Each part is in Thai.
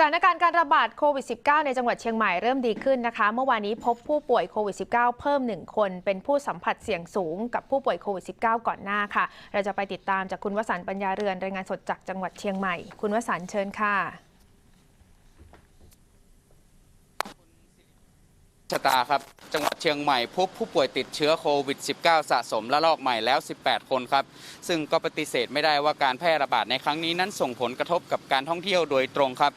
สถานการณ์การระบาดโควิด -19 ในจังหวัดเชียงใหม่เริ่มดีขึ้นนะคะ เมื่อวานนี้พบผู้ป่วยโควิด -19 เพิ่ม 1 คน เป็นผู้สัมผัสเสี่ยงสูงกับผู้ป่วยโควิด -19 ก่อนหน้าค่ะ เราจะไปติดตามจากคุณวสันต์ปัญญาเรือนรายงานสดจากจังหวัดเชียงใหม่ คุณวสันต์เชิญค่ะ ชะตาครับ จังหวัดเชียงใหม่พบผู้ป่วยติดเชื้อโควิด -19 สะสมและลอกใหม่แล้ว 18 คนครับ ซึ่งก็ปฏิเสธไม่ได้ว่าการแพร่ระบาดในครั้งนี้นั้นส่งผลกระทบกับการท่องเที่ยวโดยตรงครับ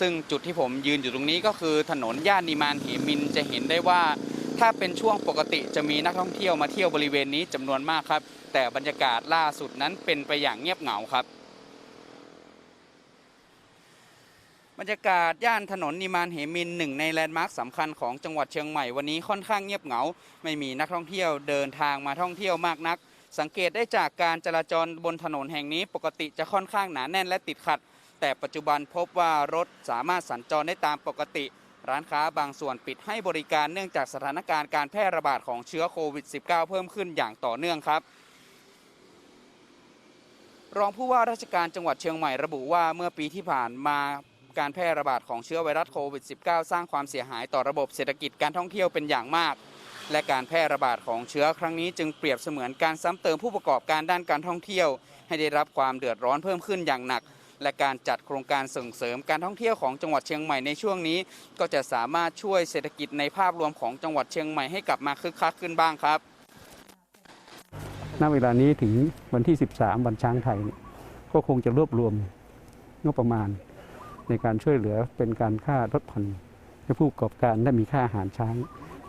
ซึ่งจุดที่ผมยืนอยู่ตรงนี้ก็คือถนนย่านนิมานเหมินจะเห็นได้ว่า ถ้าเป็นช่วงปกติจะมีนักท่องเที่ยวมาเที่ยวบริเวณนี้จำนวนมากครับ แต่บรรยากาศล่าสุดนั้นเป็นไปอย่างเงียบเหงาครับ บรรยากาศย่านถนนนิมานเหมินหนึ่งในแลนด์มาร์คสำคัญของจังหวัดเชียงใหม่วันนี้ค่อนข้างเงียบเหงา ไม่มีนักท่องเที่ยวเดินทางมาท่องเที่ยวมากนัก สังเกตได้จากการจราจรบนถนนแห่งนี้ปกติจะค่อนข้างหนาแน่นและติดขัด แต่ปัจจุบันพบว่ารถสามารถสัญจรได้ตามปกติ ร้านค้าบางส่วนปิดให้บริการเนื่องจากสถานการณ์การแพร่ระบาดของเชื้อโควิด -19 เพิ่มขึ้นอย่างต่อเนื่องครับรองผู้ว่าราชการจังหวัดเชียงใหม่ระบุว่าเมื่อปีที่ผ่านมา การแพร่ระบาดของเชื้อไวรัสโควิด -19 สร้างความเสียหายต่อระบบเศรษฐกิจการท่องเที่ยวเป็นอย่างมาก และการแพร่ระบาดของเชื้อครั้งนี้จึงเปรียบเสมือนการซ้ำเติมผู้ประกอบการด้านการท่องเที่ยว ให้ได้รับความเดือดร้อนเพิ่มขึ้นอย่างหนัก และการจัดโครงการส่งเสริมการท่องเที่ยวของจังหวัดเชียงใหม่ในช่วงนี้ ก็จะสามารถช่วยเศรษฐกิจในภาพรวมของจังหวัดเชียงใหม่ให้กลับมาคึกคักขึ้นบ้างครับณเวลานี้ถึงวันที่ 13 วันช้างไทยเนี่ยก็คงจะรวบรวมงบประมาณ ในการช่วยเหลือเป็นการค่าลดผ่อนให้ผู้ประกอบการได้มีค่าอาหารช้าง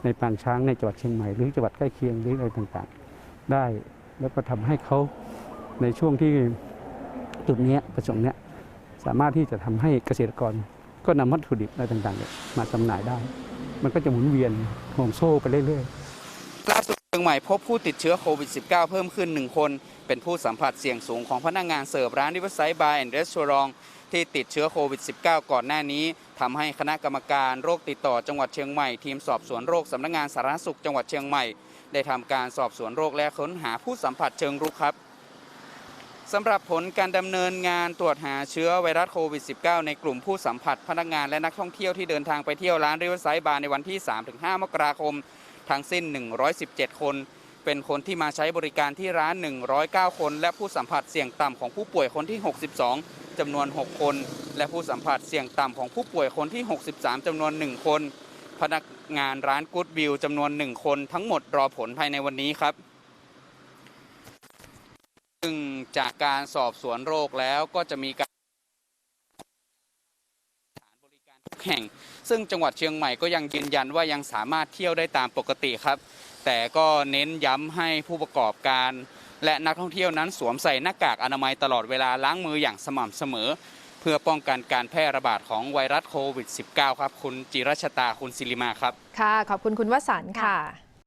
ในปางช้างในจังหวัดเชียงใหม่หรือจังหวัดใกล้เคียงหรืออะไรต่างๆ ได้แล้วก็ทำให้เขาในช่วงที่จุดนี้ประสงค์เนี้ยสามารถที่จะทำให้เกษตรกรก็นำวัตถุดิบอะไรต่างๆเนี่ยมาจำหน่ายได้ มันก็จะหมุนเวียนห่วงโซ่ไปเรื่อยๆ ล่าสุดเชียงใหม่พบผู้ติดเชื้อโควิด -19 เพิ่มขึ้น 1 คน เป็นผู้สัมผัสเสี่ยงสูงของพนักงานเสิร์ฟร้านริวไซด์บาร์แอนด์รีสอร์ท ที่ติดเชื้อโควิด -19 ก่อนหน้านี้ทำให้คณะกรรมการโรคติดต่อจังหวัดเชียงใหม่ทีมสอบสวนโรคสำนักงานสาธารณสุขจังหวัดเชียงใหม่ ได้ทำการสอบสวนโรคและค้นหาผู้สัมผัสเชิงรุกครับสำหรับผลการดำเนินงานตรวจหาเชื้อไวรัสโควิด -19 ในกลุ่มผู้สัมผัสพนักงานและนักท่องเที่ยวที่เดินทางไปเที่ยวร้านริเวอร์ไซด์บาร์ในวันที่ 3-5 มกราคม ทั้งสิ้น 117 คน เป็นคนที่มาใช้บริการที่ร้าน 109 คน และผู้สัมผัสเสี่ยงต่ำของผู้ป่วยคนที่ 62 จำนวน 6 คน และผู้สัมผัสเสี่ยงต่ำของผู้ป่วยคนที่ 63 จำนวน 1 คน พนักงานร้านกู๊ดวิวจำนวน 1 คน ทั้งหมดรอผลภายในวันนี้ครับซึ่งจากการสอบสวนโรคแล้วก็จะมีการสถานบริการทุกแห่ง ซึ่งจังหวัดเชียงใหม่ก็ยังยืนยันว่ายังสามารถเที่ยวได้ตามปกติครับ แต่ก็เน้นย้ำให้ผู้ประกอบการ และนักท่องเที่ยวนั้นสวมใส่หน้ากากอนามัยตลอดเวลาล้างมืออย่างสม่ำเสมอ เพื่อป้องกันการแพร่ระบาดของไวรัสโควิด -19 ครับ คุณจิรชตาคุณศิริมาครับ ค่ะ ขอบคุณคุณวสันต์ค่ะ